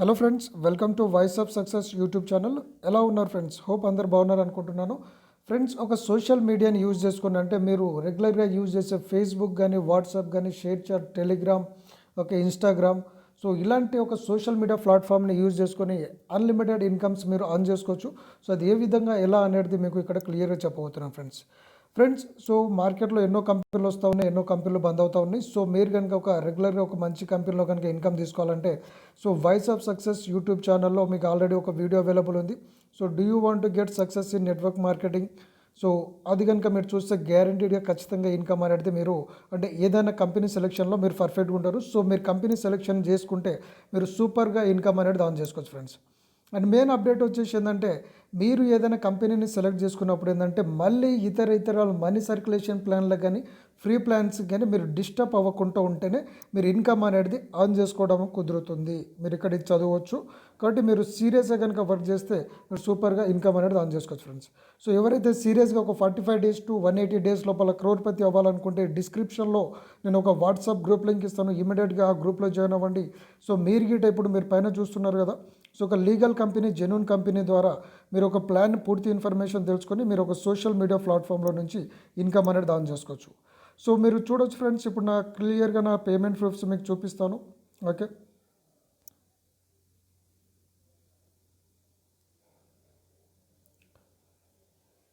Hello friends welcome to voice of success YouTube channel ఎలా ఉన్నారు friends hope అందరు బాగున్నారు అనుకుంటున్నాను. ఫ్రెండ్స్ ఒక సోషల్ మీడియాని యూజ్ చేసుకుని అంటే మీరు రెగ్యులర్గా యూజ్ చేసే ఫేస్బుక్ కానీ వాట్సాప్ కానీ ShareChat Telegram okay Instagram so ఇలాంటి ఒక సోషల్ మీడియా ప్లాట్ఫామ్ని యూజ్ చేసుకొని అన్లిమిటెడ్ ఇన్కమ్స్ మీరు అర్న్ చేసుకోవచ్చు. సో అది ఏ విధంగా ఎలా అనేది మీకు ఇక్కడ క్లియర్గా చెప్పబోతున్నాను ఫ్రెండ్స్ ఫ్రెండ్స్ సో మార్కెట్లో ఎన్నో కంపెనీలు వస్తూ ఉన్నాయి ఎన్నో కంపెనీలు బంద్ అవుతూ ఉన్నాయి. సో మీరు కనుక ఒక రెగ్యులర్గా ఒక మంచి కంపెనీలో కనుక ఇన్కమ్ తీసుకోవాలంటే so voice of success YouTube ఛానల్లో మీకు ఆల్రెడీ ఒక వీడియో అవైలబుల్ ఉంది. So do you want to get success in network marketing so అది కనుక మీరు చూస్తే గ్యారంటీడ్గా ఖచ్చితంగా ఇన్కమ్ అనేది మీరు అంటే ఏదైనా కంపెనీ సెలెక్షన్లో మీరు పర్ఫెక్ట్గా ఉంటారు. సో మీరు కంపెనీ సెలెక్షన్ చేసుకుంటే మీరు సూపర్గా ఇన్కమ్ అనేది ఆన్ చేసుకోవచ్చు ఫ్రెండ్స్ అండ్ మెయిన్ అప్డేట్ వచ్చేసి ఏంటంటే మీరు ఏదైనా కంపెనీని సెలెక్ట్ చేసుకున్నప్పుడు ఏంటంటే మళ్ళీ ఇతర ఇతర మనీ సర్క్యులేషన్ ప్లాన్లకు కానీ ఫ్రీ ప్లాన్స్ కానీ మీరు డిస్టర్బ్ అవ్వకుండా ఉంటేనే మీరు ఇన్కమ్ అనేది ఆన్ చేసుకోవడం కుదురుతుంది. మీరు ఇక్కడ ఇది చదవచ్చు. కాబట్టి మీరు సీరియస్గా కనుక వర్క్ చేస్తే మీరు సూపర్గా ఇన్కమ్ అనేది ఆన్ చేసుకోవచ్చు ఫ్రెండ్స్. సో ఎవరైతే సీరియస్గా ఒక forty five days to one eighty days లోపల క్రోర్పతి అవ్వాలనుకుంటే డిస్క్రిప్షన్లో నేను ఒక వాట్సాప్ గ్రూప్ లింక్ ఇస్తాను. ఇమీడియట్గా ఆ గ్రూప్లో జాయిన్ అవ్వండి. సో మీరు గిట ఇప్పుడు మీరు పైన చూస్తున్నారు కదా. సో ఒక లీగల్ కంపెనీ జెన్యున్ కంపెనీ ద్వారా మీరు మీరు ఒక ప్లాన్ పూర్తి ఇన్ఫర్మేషన్ తెలుసుకొని మీరు ఒక సోషల్ మీడియా ప్లాట్ఫామ్లో నుంచి ఇన్కమ్ అనేది దాన్ చేసుకోవచ్చు. సో మీరు చూడొచ్చు ఫ్రెండ్స్ ఇప్పుడు నా క్లియర్గా నా పేమెంట్ ప్రూఫ్స్ మీకు చూపిస్తాను. ఓకే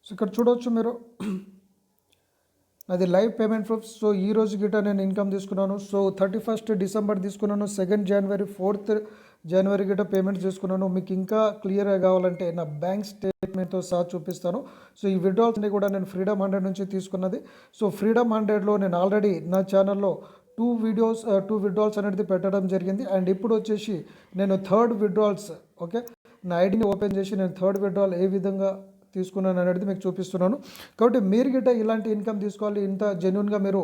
సో ఇక్కడ చూడవచ్చు మీరు. అది లైవ్ పేమెంట్ ప్రూఫ్స్ సో ఈ రోజు గిట నేను ఇన్కమ్ తీసుకున్నాను. సో థర్టీ ఫస్ట్ డిసెంబర్ తీసుకున్నాను. సెకండ్ జనవరి ఫోర్త్ జనవరి గిట్ట పేమెంట్ చేసుకున్నాను. మీకు ఇంకా క్లియర్గా కావాలంటే నా బ్యాంక్ స్టేట్మెంట్తో సహా చూపిస్తాను. సో ఈ విడ్రాల్స్ అన్ని కూడా నేను ఫ్రీడమ్ హండ్రెడ్ నుంచి తీసుకున్నది. సో ఫ్రీడమ్ హండ్రెడ్లో నేను ఆల్రెడీ నా ఛానల్లో టూ వీడియోస్ టూ విడ్రాల్స్ అనేది పెట్టడం జరిగింది. అండ్ ఇప్పుడు వచ్చేసి నేను థర్డ్ విడ్రాల్స్ ఓకే నా ఐడిని ఓపెన్ చేసి నేను థర్డ్ విడ్రాల్ ఏ విధంగా తీసుకున్నాను అనేది మీకు చూపిస్తున్నాను. కాబట్టి మీరు గిట్ట ఇలాంటి ఇన్కమ్ తీసుకోవాలి. ఇంత జెన్యున్గా మీరు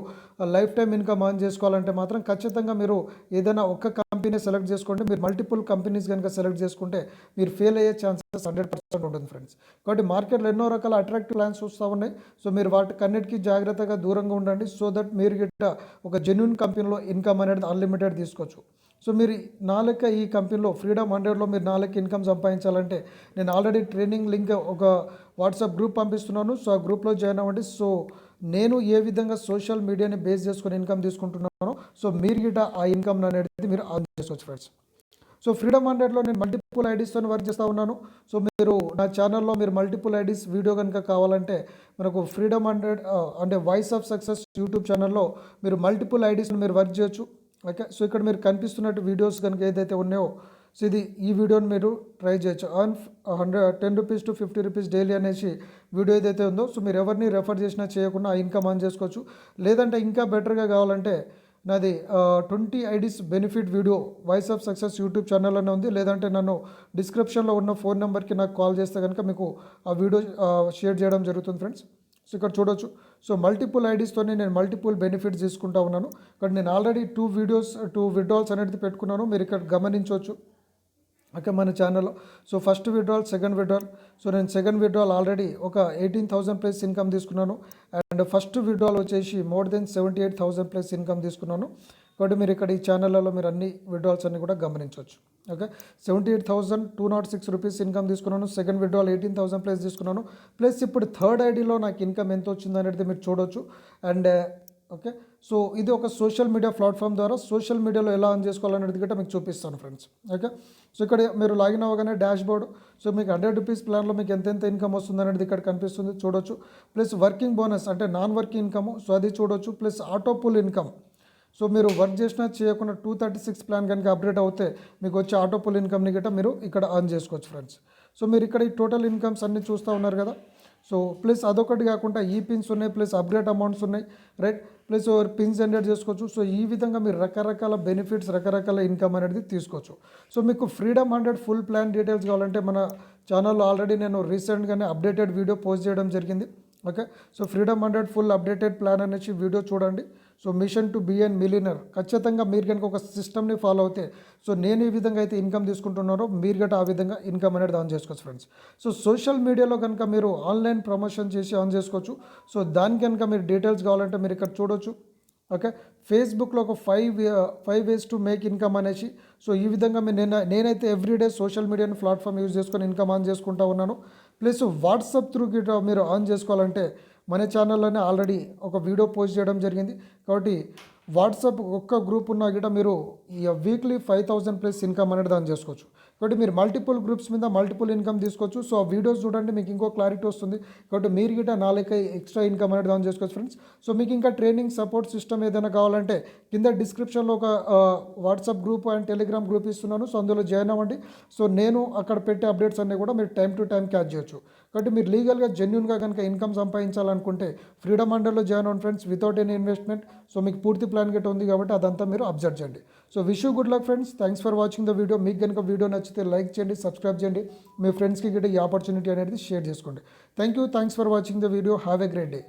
లైఫ్ టైం ఇన్కమ్ ఆన్ చేసుకోవాలంటే మాత్రం ఖచ్చితంగా మీరు ఏదైనా ఒక్క కంపెనీ సెలెక్ట్ చేసుకుంటే మీరు మల్టిపుల్ కంపెనీస్ కనుక సెలెక్ట్ చేసుకుంటే మీరు ఫెయిల్ అయ్యే ఛాన్సెస్ హండ్రెడ్ పర్సెంట్ ఉంటుంది ఫ్రెండ్స్. కాబట్టి మార్కెట్లో ఎన్నో రకాల అట్రాక్టివ్ ప్లాన్స్ వస్తూ ఉన్నాయి. సో మీరు వాటికన్నిటికీ జాగ్రత్తగా దూరంగా ఉండండి. సో దట్ మీరు గిట్ట ఒక జెన్యున్ కంపెనీలో ఇన్కమ్ అనేది అన్లిమిటెడ్ తీసుకోవచ్చు. సో మీరు నా లెక్క ఈ కంపెనీలో ఫ్రీడమ్ హండ్రెడ్లో మీరు నా లెక్క ఇన్కమ్ సంపాదించాలంటే నేను ఆల్రెడీ ట్రైనింగ్ లింక్ ఒక వాట్సాప్ గ్రూప్ పంపిస్తున్నాను. సో ఆ గ్రూప్లో జాయిన్ అవ్వండి. సో నేను ఏ విధంగా సోషల్ మీడియాని బేస్ చేసుకొని ఇన్కమ్ తీసుకుంటున్నానో సో మీరు గిట ఆ ఇన్కమ్ అనేది మీరు ఆన్ చేసుకోవచ్చు ఫ్రెండ్స్ సో ఫ్రీడమ్ హండ్రెడ్లో నేను మల్టిపుల్ ఐడీస్తో వర్క్ చేస్తూ ఉన్నాను. సో మీరు నా ఛానల్లో మీరు మల్టిపుల్ ఐడీస్ వీడియో కనుక కావాలంటే మనకు ఫ్రీడమ్ హండ్రెడ్ అంటే వాయిస్ ఆఫ్ సక్సెస్ యూట్యూబ్ ఛానల్లో మీరు మల్టిపుల్ ఐడీస్ని మీరు వర్క్ చేయొచ్చు. ఓకే సో ఇక్కడ మీరు కనిపిస్తున్నట్టు వీడియోస్ కనుక ఏదైతే ఉన్నాయో సో ఇది ఈ వీడియోని మీరు ట్రై చేయొచ్చు. One hundred ten rupees to fifty rupees daily అనేసి వీడియో ఏదైతే ఉందో సో మీరు ఎవరిని రెఫర్ చేసినా చేయకుండా ఆ ఇన్కమ్ ఆన్ చేసుకోవచ్చు. లేదంటే ఇంకా బెటర్గా కావాలంటే నాది twenty IDs benefit video voice of success YouTube channel అనే ఉంది. లేదంటే నన్ను డిస్క్రిప్షన్లో ఉన్న ఫోన్ నెంబర్కి నాకు కాల్ చేస్తే కనుక మీకు ఆ వీడియో షేర్ చేయడం జరుగుతుంది ఫ్రెండ్స్. సో ఇక్కడ చూడొచ్చు. సో మల్టిపుల్ ఐడీస్తోనే నేను మల్టిపుల్ బెనిఫిట్స్ తీసుకుంటా ఉన్నాను. ఇక్కడ నేను already two videos two withdrawals అనేది పెట్టుకున్నాను. మీరు ఇక్కడ గమనించవచ్చు. ఓకే మన ఛానల్లో so first withdrawal second withdrawal so నేను సెకండ్ విడ్రాల్ ఆల్రెడీ ఒక ఎయిటీన్ థౌసండ్ ప్లస్ ఇన్కమ్ తీసుకున్నాను. అండ్ ఫస్ట్ విడ్రాల్ వచ్చేసి more than seventy eight thousand plus income తీసుకున్నాను. కాబట్టి మీరు ఇక్కడ ఈ ఛానళ్ళలో మీరు అన్ని విడ్రాల్స్ అన్ని కూడా గమనించవచ్చు. Okay seventy eight thousand two nought six rupees income తీసుకున్నాను. Second withdrawal eighteen thousand plus తీసుకున్నాను. ప్లస్ ఇప్పుడు థర్డ్ ఐడిలో నాకు ఇన్కమ్ ఎంత వచ్చింది అనేది మీరు చూడొచ్చు. And okay? సో ఇది ఒక సోషల్ మీడియా ప్లాట్ఫామ్ ద్వారా సోషల్ మీడియాలో ఎలా ఆన్ చేసుకోవాలనేది కూడా మీకు చూపిస్తాను ఫ్రెండ్స్. ఓకే? సో ఇక్కడ మీరు లాగిన్ అవ్వగానే డాష్ బోర్డ్ సో మీకు హండ్రెడ్ రూపీస్ ప్లాన్లో మీకు ఎంతెంత ఇన్కమ్ వస్తుంది అనేది ఇక్కడ కనిపిస్తుంది చూడొచ్చు. ప్లస్ వర్కింగ్ బోనస్ అంటే నాన్ వర్కింగ్ ఇన్కమ్ సో అది చూడొచ్చు. Plus auto pool income. So మీరు వర్క్ చేసినా చేయకుండా టూ థర్టీ సిక్స్ ప్లాన్ కనుక అప్డేట్ అవుతే మీకు వచ్చే ఆటో పుల్ ఇన్కమ్ని గట్రా మీరు ఇక్కడ ఆన్ చేసుకోవచ్చు ఫ్రెండ్స్. సో మీరు ఇక్కడ ఈ టోటల్ ఇన్కమ్స్ అన్నీ చూస్తూ ఉన్నారు కదా? సో ప్లస్ అదొకటి కాకుండా ఈ పిన్స్ ఉన్నాయి ప్లస్ అప్డేట్ అమౌంట్స్ ఉన్నాయి రైట్ ప్లస్ పిన్స్ జనరేట్ చేసుకోవచ్చు. సో ఈ విధంగా మీరు రకరకాల బెనిఫిట్స్ రకరకాల ఇన్కమ్ అనేది తీసుకోవచ్చు. సో మీకు freedom hundred full plan details కావాలంటే మన ఛానల్లో ఆల్రెడీ నేను రీసెంట్గానే అప్డేటెడ్ వీడియో పోస్ట్ చేయడం జరిగింది. Okay so freedom hundred full updated plan అనేసి వీడియో చూడండి. So mission to be and millionaire ఖచ్చితంగా మీరు కనుక ఒక సిస్టమ్ని ఫాలో అవుతే సో నేను ఈ విధంగా అయితే ఇన్కమ్ తీసుకుంటున్నారో మీరు గట్రా ఆ విధంగా ఇన్కమ్ అనేది ఆన్ చేసుకోవచ్చు ఫ్రెండ్స్ సో సోషల్ మీడియాలో కనుక మీరు ఆన్లైన్ ప్రమోషన్ చేసి ఆన్ చేసుకోవచ్చు. సో దాని కనుక మీరు డీటెయిల్స్ కావాలంటే మీరు ఇక్కడ చూడొచ్చు. ఓకే ఫేస్బుక్లో ఒక five five ways to make income అనేసి సో ఈ విధంగా మీరు నేను నేనైతే ఎవ్రీడే సోషల్ మీడియాని ప్లాట్ఫామ్ యూజ్ చేసుకొని ఇన్కమ్ ఆన్ చేసుకుంటా ఉన్నాను. ప్లస్ వాట్సాప్ త్రూ గిట్ట మీరు ఆన్ చేసుకోవాలంటే మన ఛానల్లోనే ఆల్రెడీ ఒక వీడియో పోస్ట్ చేయడం జరిగింది. కాబట్టి వాట్సాప్ ఒక్క గ్రూప్ ఉన్నా గిట్ట మీరు weekly five thousand plus income అనేది దాన్ని చేసుకోవచ్చు. కాబట్టి మీరు మల్టిపుల్ గ్రూప్స్ మీద మల్టిపుల్ ఇన్కమ్ తీసుకోవచ్చు. సో ఆ వీడియోస్ చూడండి మీకు ఇంకో క్లారిటీ వస్తుంది. కాబట్టి మీరు గిట్ట నా లెక్క ఎక్స్ట్రా ఇన్కమ్ అనేది దాన్ని చేసుకోవచ్చు ఫ్రెండ్స్. సో మీకు ఇంకా ట్రైనింగ్ సపోర్ట్ సిస్టమ్ ఏదైనా కావాలంటే కింద డిస్క్రిప్షన్లో ఒక WhatsApp group and Telegram group ఇస్తున్నాను. సో అందులో జాయిన్ అవ్వండి. సో నేను అక్కడ పెట్టే అప్డేట్స్ అన్నీ కూడా మీరు టైం టు టైం క్యాచ్ చేయొచ్చు. కాబట్టి మీరు లీగల్గా జెన్యున్గా కనుక ఇన్కమ్ సంపాదించాలనుకుంటే ఫ్రీడమ్ అండర్లో జాయిన్ అవ్వండి friends without any investment. So మీకు పూర్తి ప్లాన్ గట్ ఉంది కాబట్టి అదంతా మీరు అబ్జర్వ్ చేయండి. So wish good luck friends thanks for watching the video మీకు కనుక వీడియో నచ్చితే లైక్ చేయండి సబ్స్క్రైబ్ చేయండి. మీ ఫ్రెండ్స్కి గిట్ట ఈ ఆపర్చునిటీ అనేది షేర్ చేసుకోండి. Thank you thanks for watching the video have a great day